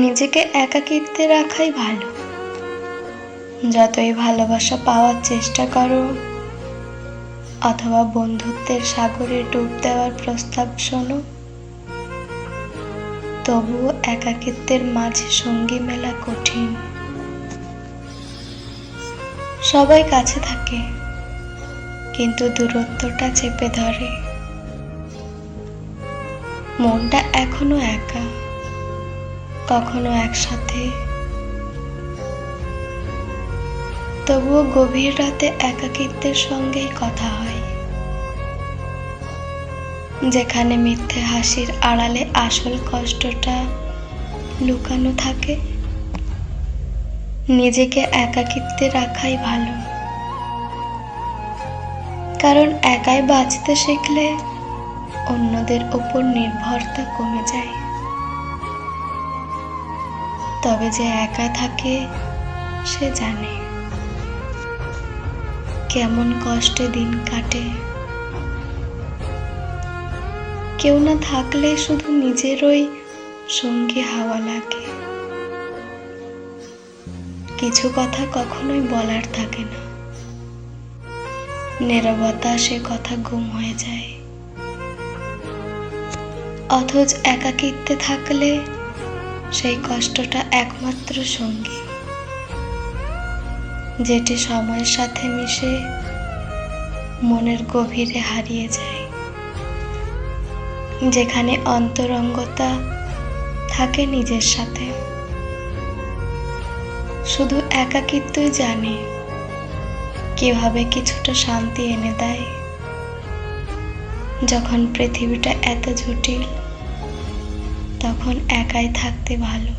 নিজেকে একাকিত্বে রাখাই ভালো। যতই ভালোবাসা পাওয়ার চেষ্টা করো, অথবা বন্ধুত্বের সাগরে ডুব দেওয়ার প্রস্তাব শোনো, তবুও একাকিত্বের মাঝে সঙ্গী মেলা কঠিন। সবাই কাছে থাকে, কিন্তু দূরত্বটা চেপে ধরে। মনটা এখনও একা। কখনো একসাথে। তবুও গভীর রাতে একাকিত্বের সঙ্গেই কথা হয়। যেখানে মিথ্যে হাসির আড়ালে আসল কষ্টটা লুকানো থাকে, নিজেকে একাকিত্বে রাখাই ভালো। কারণ একাই বাঁচতে শিখলে অন্যদের উপর নির্ভরতা কমে যায়। তবে যে একা থাকে, সে জানে। কেমন কষ্টে দিন কাটে। কেউ না থাকলে শুধু নিজেরই সঙ্গী হাওয়া লাগে। কিছু কথা কখনোই বলার থাকে না। নীরবতা সে কথা গুম হয়ে যায়। অথচ একাকিত্বে থাকলে সেই কষ্টটা একমাত্র সঙ্গী। যেটি সময়ের সাথে মিশে মনের গভীরে হারিয়ে যায়। যেখানে অন্তরঙ্গতা থাকে নিজের সাথে। শুধু একাকিত্বই জানে কীভাবে কিছুটা শান্তি এনে দেয়। যখন পৃথিবীটা এত জটিল তখন একাই থাকতে ভালো।